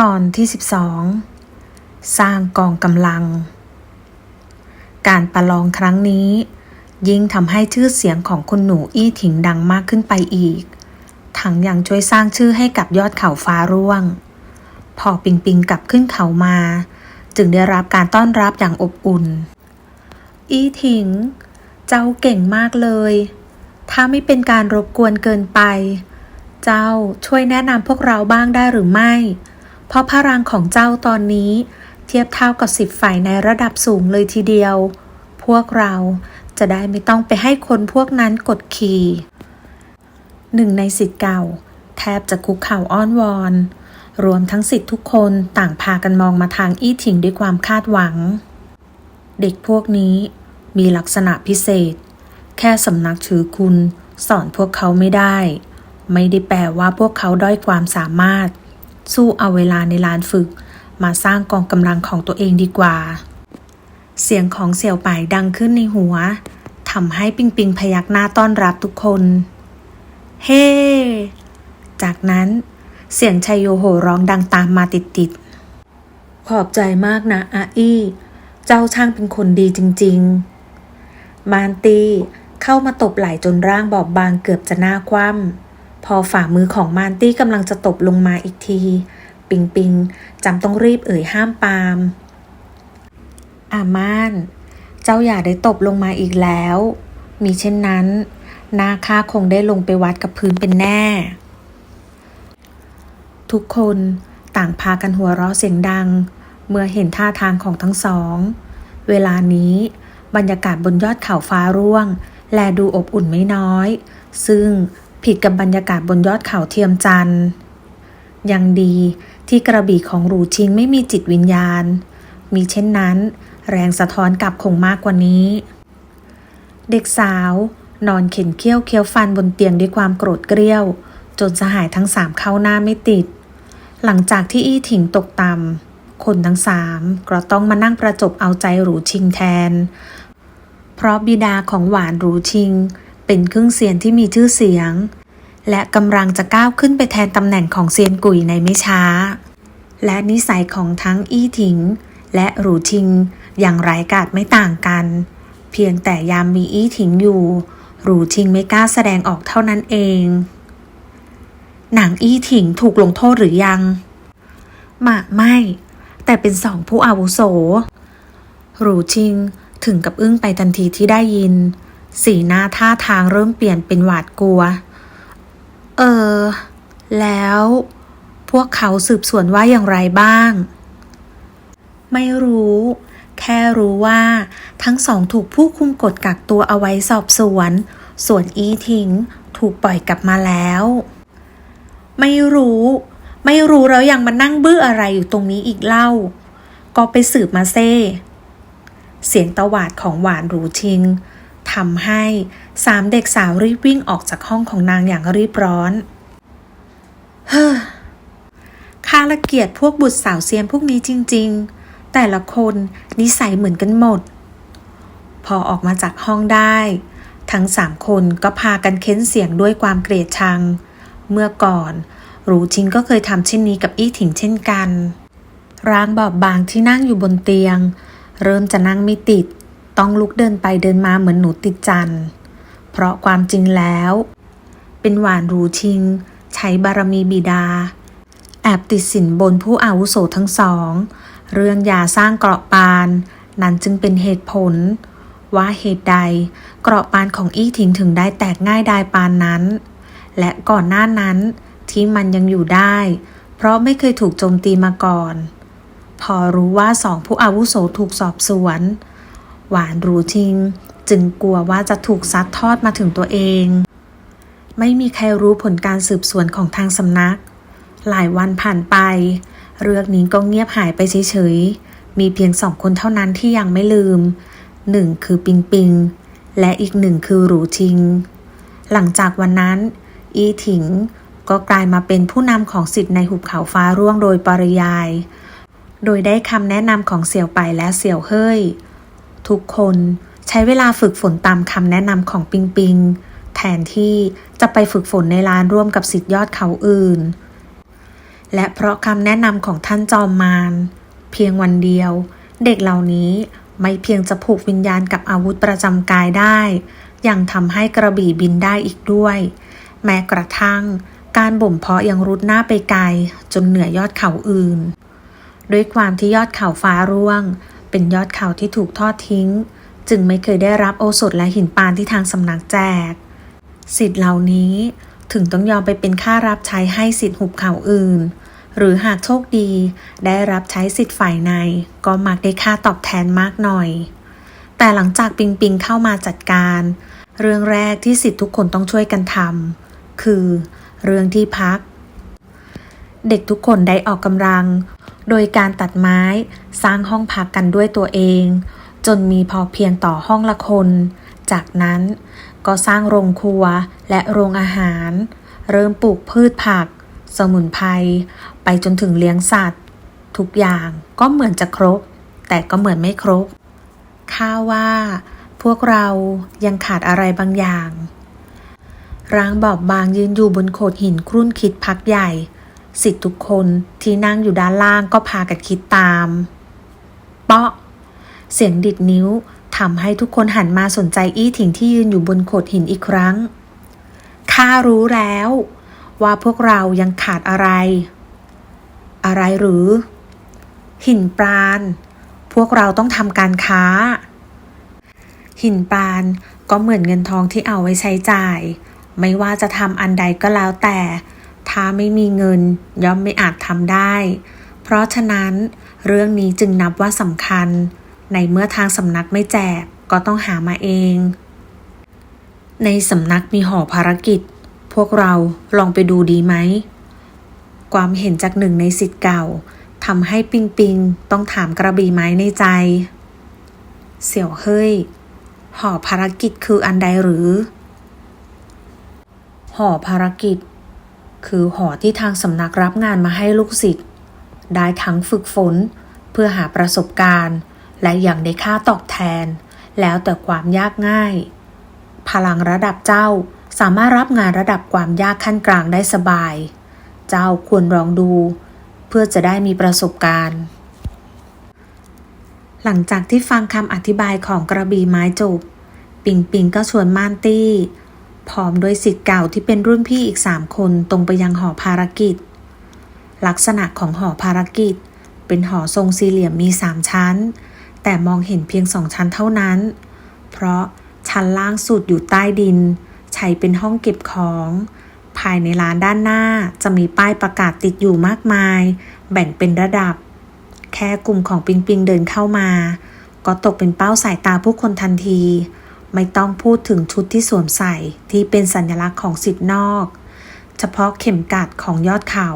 ตอนที่ 12 สร้างกองกำลัง การประลองครั้งนี้ ยิ่งทำให้ชื่อเสียงของคุณหนูอี้ถิงดังมากขึ้นไปอีก ทั้งยังช่วยสร้างชื่อให้กับยอดเขาฟ้าร่วง พอปิงปิงกลับขึ้นเขามา จึงได้รับการต้อนรับอย่างอบอุ่น อี้ถิง เจ้าเก่งมากเลย ถ้าไม่เป็นการรบกวนเกินไป เจ้าช่วยแนะนำพวกเราบ้างได้หรือไม่ เพราะพลังของเจ้าตอนนี้ เทียบเท่ากับสิบฝ่ายในระดับสูงเลยทีเดียว พวกเราจะได้ไม่ต้องไปให้คนพวกนั้นกดขี่หนึ่งในสิทธิ์เก่า แทบจะคุกเข่าอ้อนวอน รวมทั้งสิทธิ์ทุกคนต่างพากันมองมาทางอี้ถิงด้วยความคาดหวัง เด็กพวกนี้มีลักษณะพิเศษ แค่สำนักถือคุณ สอนพวกเขาไม่ได้ ไม่ได้แปลว่าพวกเขาด้อยความสามารถ สู้เอาเวลาในลานฝึก มาสร้างกองกำลังของตัวเองดีกว่า เสียงของเสี่ยวป่ายดังขึ้นในหัวทำให้ปิงปิงพยักหน้าต้อนรับทุกคน เฮ้จากนั้นเสียงชัยโยโหร้องดังตามมาติดๆ ขอบใจมากนะอาอี้ เจ้าช่างเป็นคนดีจริง ๆ มานตีเข้ามาตบไหล่จนร่างบอบบางเกือบจะหน้าคว่ำ พอฝ่ามือของมานตี้กำลังจะตบลงมาอีกที ปิงปิงจำต้องรีบเอ่ยห้ามปาม อามาน เจ้าอย่าได้ตบลงมาอีกแล้ว มีเช่นนั้น นาค่าคงได้ลงไปวัดกับพื้นเป็นแน่ ทุกคนต่างพากันหัวเราะเสียงดัง เมื่อเห็นท่าทางของทั้งสอง เวลานี้บรรยากาศบนยอดเขาฟ้าร่วง แลดูอบอุ่นไม่น้อย ซึ่ง ผิดกับบรรยากาศบนยอดเขาเทียมจันทร์ยังดีที่กระบี่ของหรูชิงไม่มีจิตวิญญาณ มีเช่นนั้น แรงสะท้อนกลับคงมากกว่านี้ เด็กสาว นอนเข็นเคี้ยวเคี้ยวฟันบนเตียงด้วยความโกรธเกรี้ยว จนสหายทั้งสามเข้าหน้าไม่ติด หลังจากที่อี้ถิงตกต่ำคนทั้งสามก็ต้องมานั่งประจบเอาใจหรูชิงแทน เพราะบิดาของหวานหรูชิง เป็นครึ่งเซียนที่มีชื่อเสียง และกำลังจะก้าวขึ้นไปแทนตำแหน่งของเซียนกุยในไม่ช้า และนิสัยของทั้งอี้ถิง และหรูชิง อย่างไร้กาดไม่ต่างกัน เพียงแต่ยามมีอี้ถิงอยู่ หรูชิงไม่กล้าแสดงออกเท่านั้นเอง หนังอี้ถิงถูกลงโทษหรือยังหมากไม่ แต่เป็นสองผู้อาวุโส หรูชิงถึงกับอึ้งไปทันทีที่ได้ยิน สีหน้าท่าทางเริ่มเปลี่ยนเป็นหวาดกลัว เออ แล้ว พวกเขาสืบสวนว่าอย่างไรบ้าง ไม่รู้ แค่รู้ว่า ทั้งสองถูกผู้คุมกฎกักตัวเอาไว้สอบสวน ส่วนอีทิงถูกปล่อยกลับมาแล้ว ไม่รู้ ไม่รู้แล้วยังมานั่งบื้ออะไรอยู่ตรงนี้อีกเล่า ก็ไปสืบมาเซ่ เสียงตวาดของหวานหรูชิง ทำให้สามเด็กสาวรีบวิ่งออกจากห้องของนางอย่างรีบร้อน เฮ้อข้าละเกียดพวกบุตรสาวเซียนพวกนี้จริง ๆ แต่ละคนนิสัยเหมือนกันหมด พอออกมาจากห้องได้ ทั้งสามคนก็พากันเค้นเสียงด้วยความเกลียดชัง เมื่อก่อนหรูชิงก็เคยทำเช่นนี้กับอี้ถิงเช่นกัน ร่างบอบบางที่นั่งอยู่บนเตียง เริ่มจะนั่งไม่ติด ต้องลุกเดินไปเดินมาเหมือนหนูติดจันเพราะความจริงแล้ว เป็นหวานรูชิง ใช้บารมีบิดา แอบติดสินบนผู้อาวุโสทั้งสอง เรื่องยาสร้างเกราะปาน นั้นจึงเป็นเหตุผล ว่าเหตุใดเกราะปานของอี้ถิงถึงได้แตกง่ายดายปานนั้น และก่อนหน้านั้นที่มันยังอยู่ได้ เพราะไม่เคยถูกโจมตีมาก่อน พอรู้ว่าสองผู้อาวุโสถูกสอบสวน หวานรู้ทิง จึงกลัวว่าจะถูกซัดทอดมาถึงตัวเอง ไม่มีใครรู้ผลการสืบสวนของทางสำนัก หลายวันผ่านไป เรื่องนี้ก็เงียบหายไปเฉยๆ มีเพียงสองคนเท่านั้นที่ยังไม่ลืม หนึ่งคือปิงปิง และอีกหนึ่งคือหรูชิง หลังจากวันนั้น อีถิงก็กลายมาเป็นผู้นำของสิทธิ์ในหุบเขาฟ้าร่วงโดยปริยาย โดยได้คำแนะนำของเสี่ยวไปและเสี่ยวเฮ้ย ทุกคนใช้เวลาฝึกฝนตามคำแนะนำของปิงปิง แทนที่จะไปฝึกฝนในลานร่วมกับสิทธิยอดเขาอื่น และเพราะคำแนะนำของท่านจอมมารเพียงวันเดียว เด็กเหล่านี้ไม่เพียงจะผูกวิญญาณกับอาวุธประจำกายได้ ยังทำให้กระบี่บินได้อีกด้วย แม้กระทั่งการบ่มเพาะยังรุดหน้าไปไกลจนเหนือยอดเขาอื่น ด้วยความที่ยอดเขาฟ้าร่วง เป็นยอดเขาที่ถูกทอดทิ้ง จึงไม่เคยได้รับโอสถและหินปานที่ทางสำนักแจก สิทธิ์เหล่านี้ถึงต้องยอมไปเป็นค่ารับใช้ให้สิทธิ์หุบเขาอื่น หรือหากโชคดีได้รับใช้สิทธิ์ฝ่ายใน ก็มักได้ค่าตอบแทนมากหน่อย แต่หลังจากปิงปิงเข้ามาจัดการ เรื่องแรกที่สิทธิ์ทุกคนต้องช่วยกันทำคือ เรื่องที่พัก เด็กทุกคนได้ออกกำลัง โดยการตัดไม้สร้างห้องพักกันด้วยตัวเอง จนมีพอเพียงต่อห้องละคน จากนั้นก็สร้างโรงครัวและโรงอาหาร เริ่มปลูกพืชผัก สมุนไพรไปจนถึงเลี้ยงสัตว์ ทุกอย่างก็เหมือนจะครบ แต่ก็เหมือนไม่ครบข้าว่า พวกเรายังขาดอะไรบางอย่าง ร่างบอบบางยืนอยู่บนโขดหินครุ่นคิดพักใหญ่ สิทธิ์ทุกคนที่นั่งอยู่ด้านล่างก็พากันคิดตาม เปาะ เสียงดิดนิ้วทำให้ทุกคนหันมาสนใจอี้ถิงที่ยืนอยู่บนโขดหินอีกครั้ง ข้ารู้แล้ว ว่าพวกเรายังขาดอะไร อะไรหรือ หินปราณ พวกเราต้องทำการค้า หินปราณก็เหมือนเงินทองที่เอาไว้ใช้จ่าย ไม่ว่าจะทำอันใดก็แล้วแต่ ถ้าไม่มีเงินย่อมไม่อาจทำได้ เพราะฉะนั้นเรื่องนี้จึงนับว่าสำคัญ ในเมื่อทางสำนักไม่แจกก็ต้องหามาเอง ในสำนักมีหอภารกิจ พวกเราลองไปดูดีไหม ความเห็นจากหนึ่งในสิทธิ์เก่าทำให้ปิงปิงต้องถามกระบี่ไม้ในใจ เสี่ยวเฮ้ย หอภารกิจคืออันใดหรือ หอภารกิจ คือหอที่ทางสำนักรับงานมาให้ลูกศิษย์ได้ทั้งฝึกฝน เพื่อหาประสบการณ์ และอย่างได้ค่าตอบแทน แล้วแต่ความยากง่าย พลังระดับเจ้าสามารถรับงานระดับความยากขั้นกลางได้สบาย เจ้าควรลองดู เพื่อจะได้มีประสบการณ์ หลังจากที่ฟังคำอธิบายของกระบี่ไม้จบ ปิงปิงก็ชวนม่านตี้ พร้อมด้วยสิทธิ์เก่าที่เป็นรุ่นพี่อีกสามคนตรงไปยังหอภารกิจ ลักษณะของหอภารกิจ เป็นหอทรงสี่เหลี่ยมมีสามชั้น แต่มองเห็นเพียงสองชั้นเท่านั้น เพราะชั้นล่างสุดอยู่ใต้ดิน ใช้เป็นห้องเก็บของ ภายในร้านด้านหน้าจะมีป้ายประกาศติดอยู่มากมาย แบ่งเป็นระดับ แค่กลุ่มของปิงปิงเดินเข้ามา ก็ตกเป็นเป้าสายตาผู้คนทันที ไม่ต้องพูดถึงชุดที่สวมใส่ที่เป็นสัญลักษณ์ของสิทธินอก เฉพาะเข็มกัดของยอดเขา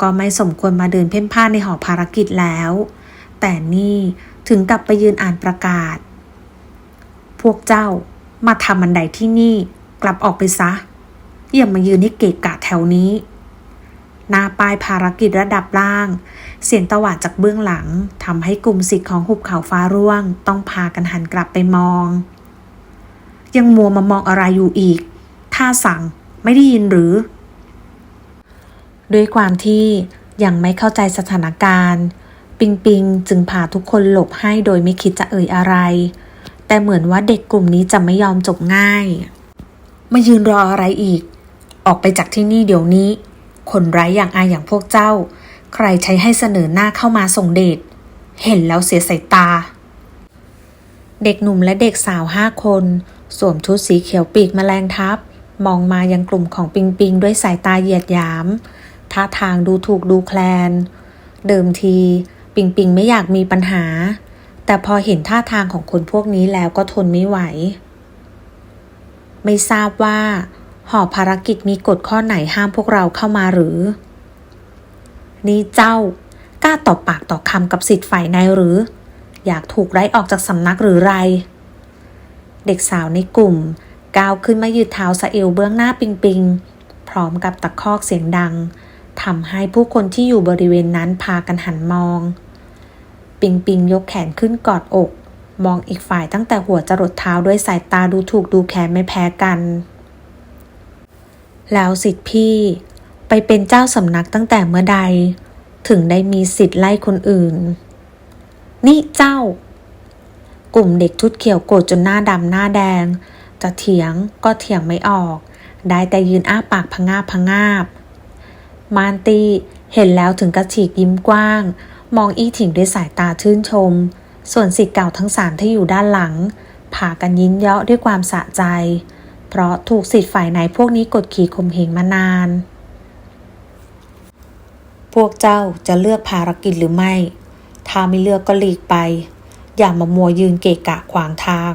ก็ไม่สมควรมาเดินเพ่นพ่านในหอภารกิจแล้ว แต่นี่ถึงกับไปยืนอ่านประกาศ พวกเจ้ามาทำอันใดที่นี่กลับออกไปซะ อย่ามายืนให้เกะกะแถวนี้หน้าป้ายภารกิจระดับล่าง เสียงตวาดจากเบื้องหลังทำให้กลุ่มสิทธิ์ของหุบเขาฟ้าร่วง ต้องพากันหันกลับไปมอง ยังมัวมามองอะไรอยู่อีก ถ้าสั่งไม่ได้ยินหรือ ด้วยความที่ยังไม่เข้าใจสถานการณ์ ปิงปิงจึงพาทุกคนหลบให้โดยไม่คิดจะเอ่ยอะไร แต่เหมือนว่าเด็กกลุ่มนี้จะไม่ยอมจบง่าย มายืนรออะไรอีก ออกไปจากที่นี่เดี๋ยวนี้ คนร้ายอย่างอาอย่างพวกเจ้า ใครใช้ให้เสนอหน้าเข้ามาส่งเดชเห็นแล้วเสียสายตา เด็กหนุ่มและเด็กสาวห้าคน สวมชุดสีเขียวปีกแมลงทับ มองมายังกลุ่มของปิงปิงด้วยสายตาเหยียดหยาม ท่าทางดูถูกดูแคลน เดิมที ปิงปิงไม่อยากมีปัญหา แต่พอเห็นท่าทางของคนพวกนี้แล้วก็ทนไม่ไหว ไม่ทราบว่า หอภารกิจมีกฎข้อไหนห้ามพวกเราเข้ามาหรือ นี่เจ้ากล้าต่อปากต่อคำกับสิทธิ์ฝ่ายในหรือ อยากถูกไล่ออกจากสำนักหรือไร เด็กสาวในกลุ่มก้าวขึ้นมายืดเท้าสะเอวเบื้องหน้าปิงปิง พร้อมกับตะคอกเสียงดังทำให้ผู้คนที่อยู่บริเวณนั้นพากันหันมอง ปิงปิงยกแขนขึ้นกอดอก มองอีกฝ่ายตั้งแต่หัวจรดเท้าด้วยสายตาดูถูกดูแคลนไม่แพ้กัน แล้วสิทธิพี่ ไปเป็นเจ้าสำนักตั้งแต่เมื่อใด ถึงได้มีสิทธิ์ไล่คนอื่น นี่เจ้า กลุ่มเด็กชุดเขียวโกรธจนหน้าดำหน้าแดง จะเถียงก็เถียงไม่ออก ได้แต่ยืนอ้าปากพะงาบพะงาบ มานตีเห็นแล้วถึงกระฉีกยิ้มกว้าง มองอีถิงด้วยสายตาชื่นชม ส่วนสิทธิ์เก่าทั้งสามที่อยู่ด้านหลังพากันยิ้มเยาะด้วยความสะใจ เพราะถูกสิทธิ์ฝ่ายไหนพวกนี้กดขี่ข่มเหงมานาน พวกเจ้าจะเลือกภารกิจหรือไม่ ถ้าไม่เลือกก็หลีกไป อย่ามามัวยืนเกะกะขวางทาง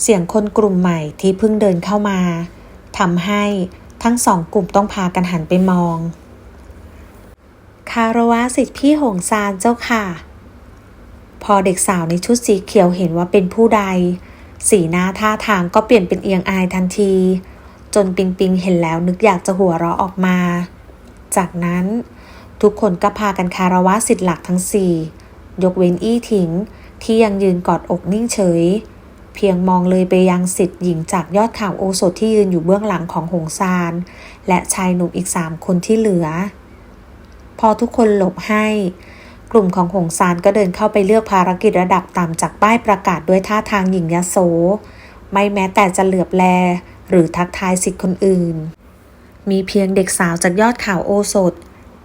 เสียงคนกลุ่มใหม่ที่เพิ่งเดินเข้ามาทำให้ทั้งสองกลุ่มต้องพากันหันไปมอง คารวะสิทธิพี่หงซานเจ้าค่ะ พอเด็กสาวในชุดสีเขียวเห็นว่าเป็นผู้ใด สีหน้าท่าทางก็เปลี่ยนเป็นเอียงอายทันที จนปิงปิงเห็นแล้วนึกอยากจะหัวเราะออกมา จากนั้นทุกคนก็พากันคารวะสิทธิ์หลักทั้งสี่ ยกเว้นอี้ถิง ที่ยังยืนกอดอกนิ่งเฉย เพียงมองเลยไปยังสิทธิ์หญิงจากยอดเขาโอสถที่ยืนอยู่เบื้องหลังของหงซาน และชายหนุ่มอีกสามคนที่เหลือ พอทุกคนหลบให้ กลุ่มของหงซานก็เดินเข้าไปเลือกภารกิจระดับต่ำจากป้ายประกาศด้วยท่าทางหญิงยโส ไม่แม้แต่จะเหลือบแล หรือทักทายสิทธิ์คนอื่น มีเพียงเด็กสาวจากยอดเขาโอสถ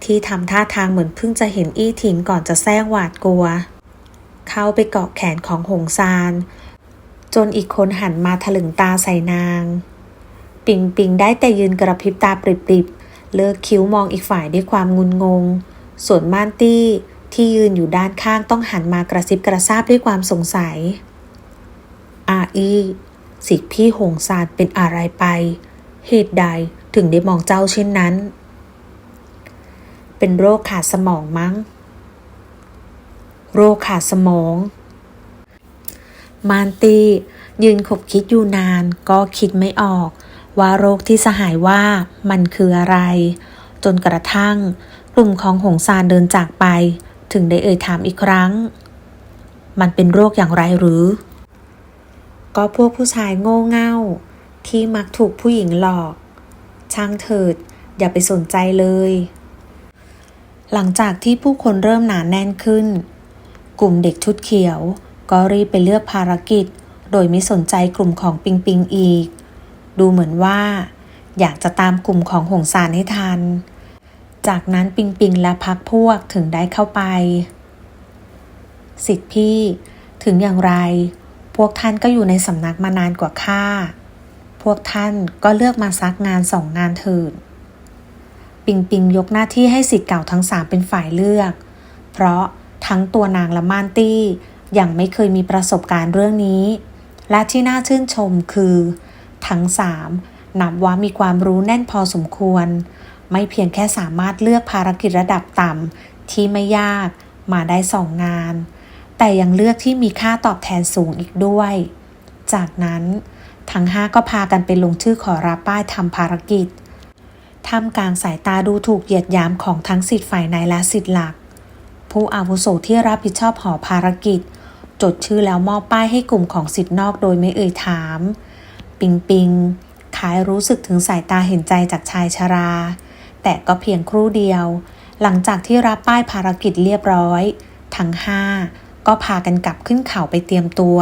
ที่ทำท่าทางเหมือนเพิ่งจะเห็นอี้ถิงก่อนจะแซงหวาดกลัว เข้าไปเกาะแขนของหงซาน จนอีกคนหันมาถลึงตาใส่นาง ปิงปิงได้แต่ยืนกระพริบตาปริบๆ เลิกคิ้วมองอีกฝ่ายด้วยความงุนงง ส่วนม่านตี้ที่ยืนอยู่ด้านข้างต้องหันมากระซิบกระซาบด้วยความสงสัย อาอีสิทธิพี่หงซานเป็นอะไรไป เหตุใดถึงได้มองเจ้าเช่นนั้น เป็นโรคขาดสมองมั้ง โรคขาดสมอง มานตียืนขบคิดอยู่นานก็คิดไม่ออก ว่าโรคที่สหายว่ามันคืออะไร จนกระทั่ง กลุ่มของหงซานเดินจากไป ถึงได้เอ่ยถามอีกครั้ง มันเป็นโรคอย่างไรหรือ ก็พวกผู้ชายโง่เง่า ที่มักถูกผู้หญิงหลอก ช่างเถิด อย่าไปสนใจเลย หลังจากที่ผู้คนเริ่มหนาแน่นขึ้น กลุ่มเด็กชุดเขียว ก็รีบไปเลือกภารกิจ โดยไม่สนใจกลุ่มของปิงปิงอีก ดูเหมือนว่า อยากจะตามกลุ่มของหงสารให้ทัน จากนั้นปิงปิงและพักพวกถึงได้เข้าไป สิทธิพี่ ถึงอย่างไร พวกท่านก็อยู่ในสำนักมานานกว่าข้าพวกท่านก็เลือกมาซักงานสองงานเถิด ปิงปิงยกหน้าที่ให้สิทธิ์เก่าทั้งสามเป็นฝ่ายเลือก เพราะทั้งตัวนางและม่านตี้ยังไม่เคยมีประสบการณ์เรื่องนี้ และที่น่าชื่นชมคือ ทั้งสามนับว่ามีความรู้แน่นพอสมควร ไม่เพียงแค่สามารถเลือกภารกิจระดับต่ำที่ไม่ยากมาได้สองงาน แต่ยังเลือกที่มีค่าตอบแทนสูงอีกด้วย จากนั้นทั้งห้าก็พากันไปลงชื่อขอรับป้ายทำภารกิจ ท่ามกลางสายตาดูถูกเหยียดหยามของทั้งสิทธิ์ฝ่ายในและสิทธิ์หลัก ผู้อาวุโสที่รับผิดชอบหอภารกิจ จดชื่อแล้วมอบป้ายให้กลุ่มของสิทธิ์นอกโดยไม่เอ่ยถาม ปิงปิงคล้ายรู้สึกถึงสายตาเห็นใจจากชายชรา แต่ก็เพียงครู่เดียว หลังจากที่รับป้ายภารกิจเรียบร้อย ทั้งห้าก็พากันกลับขึ้นเขาไปเตรียมตัว